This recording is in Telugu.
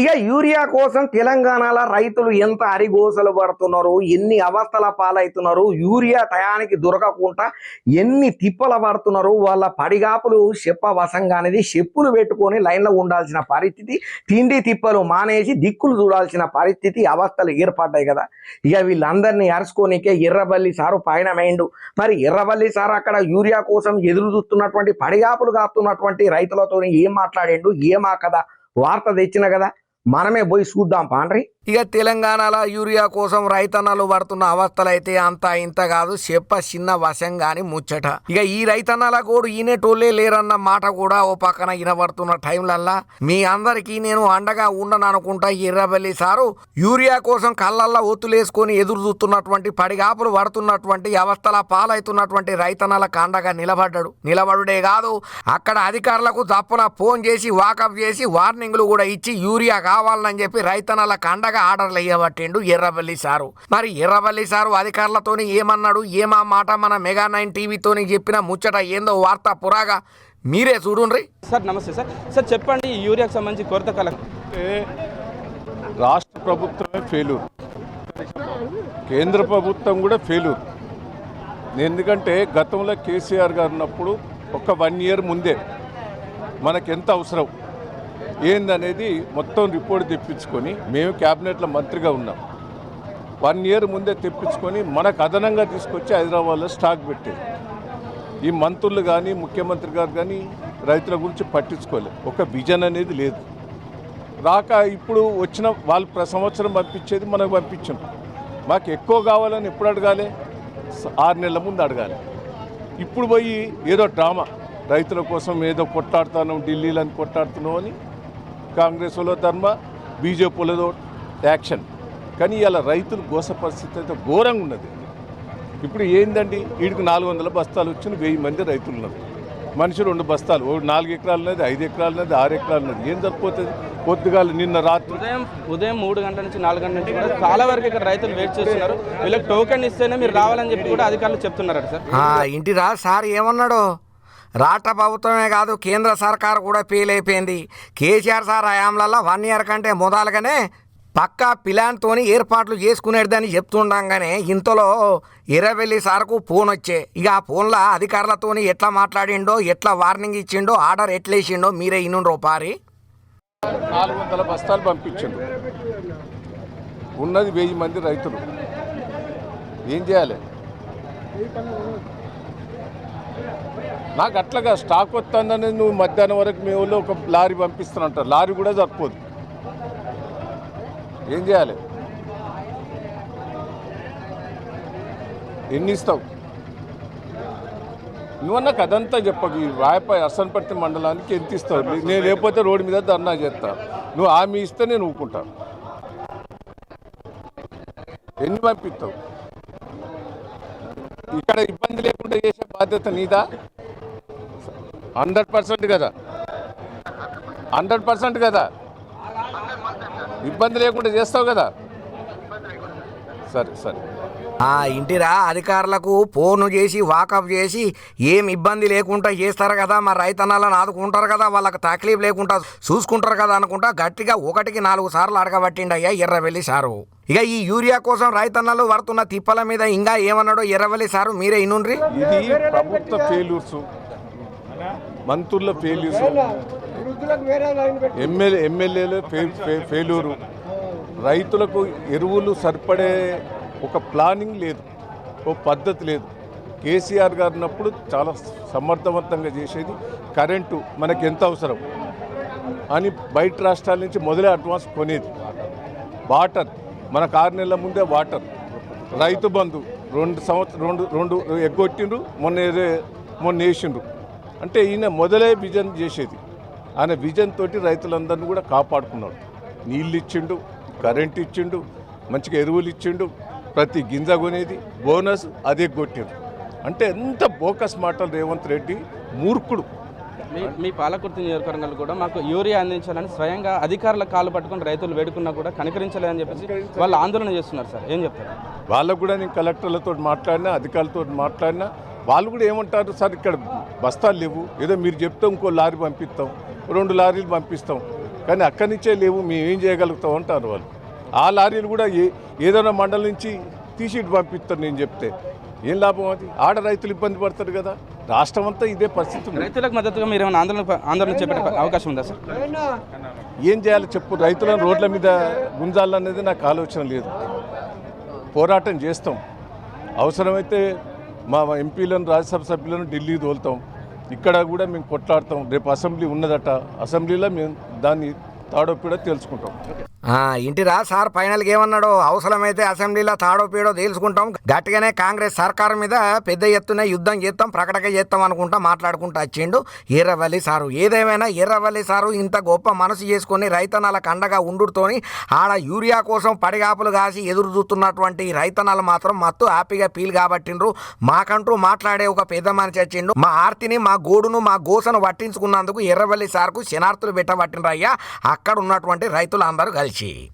ఇక యూరియా కోసం తెలంగాణలో రైతులు ఎంత అరిగోసలు పడుతున్నారు? ఎన్ని అవస్థల పాలవుతున్నారు? యూరియా టయానికి దొరకకుండా ఎన్ని తిప్పల పడుతున్నారు? వాళ్ళ పడిగాపులు చెప్పవశంగా అనేది చెప్పులు పెట్టుకొని లైన్లో ఉండాల్సిన పరిస్థితి తిండి తిప్పలు మానేసి దిక్కులు చూడాల్సిన పరిస్థితి అవస్థలు ఏర్పడ్డాయి కదా. ఇక వీళ్ళందరినీ అరుచుకోనికే ఎర్రబల్లి సారు పయనమైండు. మరి ఎర్రబల్లి సార్ అక్కడ యూరియా కోసం ఎదురు చూస్తున్నటువంటి పడిగాపులు కాస్తున్నటువంటి రైతులతో ఏం మాట్లాడిండు? ఏమా కదా వార్త తెచ్చిన కదా. మనమే పోయి చూద్దాం పాండ్రి. ఇక తెలంగాణలో యూరియా కోసం రైతన్నలు పడుతున్న అవస్థలు అయితే అంత ఇంత కాదు. చెప్ప చిన్న వశం గాని ముచ్చట. ఇక ఈ రైతన్నల కూడా ఈనేటోళ్ళే లేరన్న మాట కూడా ఓ పక్కన వినబడుతున్న టైంలల్లా. మీ అందరికీ నేను అండగా ఉండను అనుకుంటా ఎర్రబల్లి సారు. యూరియా కోసం కళ్ళల్లో ఒత్తులేసుకొని ఎదురు చూస్తున్నటువంటి పడిగాపులు పడుతున్నటువంటి అవస్థల పాలవుతున్నటువంటి రైతన్నలకు అండగా నిలబడ్డాడు. నిలబడుడే కాదు అక్కడ అధికారులకు తప్పున ఫోన్ చేసి వాకప్ చేసి వార్నింగ్లు కూడా ఇచ్చి యూరియా కావాలని చెప్పి రైతన్నలకు అండగా ఆర్డర్లు ఇవ్వబట్టిండు ఎర్రబల్లి సారు. మరి ఎర్రబల్లి సారు అధికారులతోని ఏమన్నాడు? ఏమా మాట మన మెగా నైన్ టీవీతోని చెప్పిన ముచ్చట ఏందో వార్త పురాగా మీరే చూడుండ్రి. సార్ నమస్తే సార్. సార్ చెప్పండి ఈ యూరియాకి సంబంధించి కొరత కల రాష్ట్ర ప్రభుత్వమే ఫెయిల్యూర్ కేంద్ర ప్రభుత్వం కూడా ఫెయిల్యూర్ ఎందుకంటే గతంలో కేసీఆర్ గారు ఉన్నప్పుడు ఒక వన్ ఇయర్ ముందే మనకు ఎంత అవసరం? ఏందనేది మొత్తం రిపోర్ట్ తెప్పించుకొని మేము క్యాబినెట్లో మంత్రిగా ఉన్నాం. వన్ ఇయర్ ముందే తెప్పించుకొని మనకు అదనంగా తీసుకొచ్చి హైదరాబాద్లో స్టాక్ పెట్టేది ఈ మంత్రులు కానీ ముఖ్యమంత్రి గారు కానీ రైతుల గురించి పట్టించుకోలేదు ఒక విజన్ అనేది లేదు. రాక ఇప్పుడు వచ్చిన వాళ్ళు ప్ర సంవత్సరం పంపించేది మనకు పంపించాం. మాకు ఎక్కువ కావాలని ఎప్పుడు అడగాలి? ఆరు నెలల ముందు అడగాలి. ఇప్పుడు పోయి ఏదో డ్రామా. రైతుల కోసం ఏదో కొట్లాడుతున్నాం ఢిల్లీలో అని కొట్లాడుతున్నాం అని కాంగ్రెస్ వాళ్ళ ధర్మ బీజేపీలదో యాక్షన్. కానీ ఇలా రైతులు గోస పరిస్థితి అయితే ఘోరంగా ఉన్నది. ఇప్పుడు ఏందండి? వీడికి నాలుగు వందల బస్తాలు వచ్చిన వెయ్యి మంది రైతులు ఉన్నారు. మనిషి రెండు బస్తాలు నాలుగు ఎకరాలు ఉన్నది ఐదు ఎకరాలు ఉన్నది ఆరు ఎకరాలు ఉన్నది ఏం సరిపోతుంది? పొద్దుగాలు నిన్న రాత్రి ఉదయం ఉదయం మూడు గంటల నుంచి నాలుగు గంటల నుంచి కూడా చాలా వరకు ఇక్కడ రైతులు వెయిట్ చేస్తున్నారు. వీళ్ళకి టోకెన్ ఇస్తేనే మీరు రావాలని చెప్పి కూడా అధికారులు చెప్తున్నారు సార్. ఆ, ఇంటిరా సార్ ఏమన్నాడు? రాష్ట్ర ప్రభుత్వమే కాదు కేంద్ర సర్కారు కూడా ఫెయిల్ అయిపోయింది కేసీఆర్ సార్ హయాంలలో వన్ ఇయర్ కంటే మొదలుగానే పక్కా పిలాన్తోని ఏర్పాట్లు చేసుకునేదని చెప్తుండగానే ఇంతలో ఎర్రవెల్లి సార్కు ఫోన్ వచ్చే. ఇక ఆ ఫోన్లో అధికారులతోని ఎట్లా మాట్లాడిండో ఎట్లా వార్నింగ్ ఇచ్చిండో ఆర్డర్ ఎట్లేసిండో మీరే ఇన్నుండ్రో పారి నాలుగు వందల బస్తాలు పంపించండు ఉన్నది వెయ్యి మంది రైతులు. ఏం చేయాలి? నాకు అట్లాగా స్టాక్ వస్తుందని నువ్వు మధ్యాహ్నం వరకు మీ ఊళ్ళో ఒక లారీ పంపిస్తానంటారు లారీ కూడా సరిపోదు. ఏం చేయాలి? ఎన్ని ఇస్తావు? నువ్వన్నా కదంతా చెప్పకు. ఈ రాయపై అర్సన్పర్తి మండలానికి ఎంత ఇస్తావు? నేను లేకపోతే రోడ్డు మీద ధర్నా చేస్తా. నువ్వు హామీ ఇస్తే నేను ఊరుకుంటా. ఎన్ని పంపిస్తావు? ఇక్కడ ఇబ్బంది లేకుండా చేసే బాధ్యత నీదా? హండ్రెడ్ పర్సెంట్ కదా. హండ్రెడ్ పర్సెంట్ కదా. ఇబ్బంది లేకుండా చేస్తావు కదా. సరే సరే. ఆ ఇంటిరా అధికారులకు ఫోన్ చేసి వాకప్ చేసి ఏం ఇబ్బంది లేకుండా చేస్తారు కదా మా రైతన్నలను ఆదుకుంటారు కదా వాళ్ళకి తక్లీఫ్ లేకుండా చూసుకుంటారు కదా అనుకుంటా గట్టిగా ఒకటికి నాలుగు సార్లు అడగబట్టిండయ్యా ఎర్రవెల్లి సారు. ఇక ఈ యూరియా కోసం రైతన్నలు పడుతున్న తిప్పల మీద ఇంకా ఏమన్నాడో ఎర్రవెల్లి సారు మీరే ఇనుండ్రి. ఇది ప్రభుత్వ ఫెయిల్యూర్స్ మంత్రుల ఫెయిల్యూర్స్ ఎమ్మెల్యే ఎమ్మెల్యేలు ఫెయిల్యూరు. రైతులకు ఎరువులు సరిపడే ఒక ప్లానింగ్ లేదు ఓ పద్ధతి లేదు. కేసీఆర్ గారు ఉన్నప్పుడు చాలా సమర్థవంతంగా చేసేది కరెంటు మనకి ఎంత అవసరం అని బయట రాష్ట్రాల నుంచి మొదలే అడ్వాన్స్ కొనేది. వాటర్ మనకు ఆరు నెలల ముందే వాటర్. రైతు బంధు రెండు సంవత్సరం రెండు రెండు ఎగ్గొట్టిండ్రు మొన్న ఏదో- మొన్న వేసిండ్రు. అంటే ఈయన మొదలే విజన్ చేసేది. ఆయన విజన్ తోటి రైతులందరినీ కూడా కాపాడుకున్నాడు. నీళ్ళు ఇచ్చిండు కరెంట్ ఇచ్చిండు మంచిగా ఎరువులు ఇచ్చిండు ప్రతి గింజ కొనేది బోనస్ అదే కొట్టిండు అంటే ఎంత బోకస్ మాటలు రేవంత్ రెడ్డి మూర్ఖుడు. మీ పాలకుర్తి నియోజకవర్గంలో కూడా మాకు యూరియా అందించాలని స్వయంగా అధికారుల కాళ్ళు పట్టుకొని రైతులు వేడుకున్నా కూడా కనికరించలేదని చెప్పేసి వాళ్ళు ఆందోళన చేస్తున్నారు సార్. ఏం చెప్తారు? వాళ్ళకు కూడా నేను కలెక్టర్లతో మాట్లాడినా అధికారులతో మాట్లాడినా వాళ్ళు కూడా ఏమంటారు సార్ ఇక్కడ బస్తాలు లేవు. ఏదో మీరు చెప్తే ఇంకో లారీ పంపిస్తాం రెండు లారీలు పంపిస్తాం. కానీ అక్కడి నుంచే లేవు మేము ఏం చేయగలుగుతాం అంటారు వాళ్ళు. ఆ లారీలు కూడా ఏ ఏదైనా మండలం నుంచి తీసి పంపిస్తారు నేను చెప్తే. ఏం లాభం అది? ఆడ రైతులు ఇబ్బంది పడతారు కదా. రాష్ట్రం అంతా ఇదే పరిస్థితి. రైతులకు మద్దతుగా మీరు ఏమైనా ఆందోళన ఆందోళన చేపట్టే అవకాశం ఉందా సార్? ఏం చేయాలి చెప్పు. రైతులను రోడ్ల మీద గుంజాలనేది నాకు ఆలోచన లేదు. పోరాటం చేస్తాం. అవసరమైతే మా ఎంపీలను రాజ్యసభ సభ్యులను ఢిల్లీ తోలుతాం. ఇక్కడ కూడా మేము కొట్లాడతాం. రేపు అసెంబ్లీ ఉన్నదట. అసెంబ్లీలో మేము దాన్ని తాడోపిడో తెలుసుకుంటాం ఇంటిరా సార్ ఫైనల్గా ఏమన్నాడు? అవసరమైతే అసెంబ్లీలో తాడో పీడో తేల్చుకుంటాం. గట్టిగానే కాంగ్రెస్ సర్కారు మీద పెద్ద ఎత్తున యుద్ధం చేస్తాం ప్రకటన చేస్తాం అనుకుంటా మాట్లాడుకుంటూ వచ్చిండు. ఎర్రవల్లి సారు ఏదేమైనా ఎర్రవల్లి సారు ఇంత గొప్ప మనసు చేసుకొని రైతనాల కండగా ఉండుతోని ఆడ యూరియా కోసం పడిగాపులు కాసి ఎదురు చూస్తున్నటువంటి రైతనాలు మాత్రం మత్తు హ్యాపీగా ఫీల్ కాబట్టిండ్రు. మాకంటూ మాట్లాడే ఒక పెద్ద మనిషి వచ్చిండు. మా ఆర్తిని మా గోడును మా గోసను పట్టించుకున్నందుకు ఎర్రవల్లి సార్కు శనార్థులు పెట్టబట్టినరయ్యా అక్కడ ఉన్నటువంటి రైతులు అందరూ కలిసి G.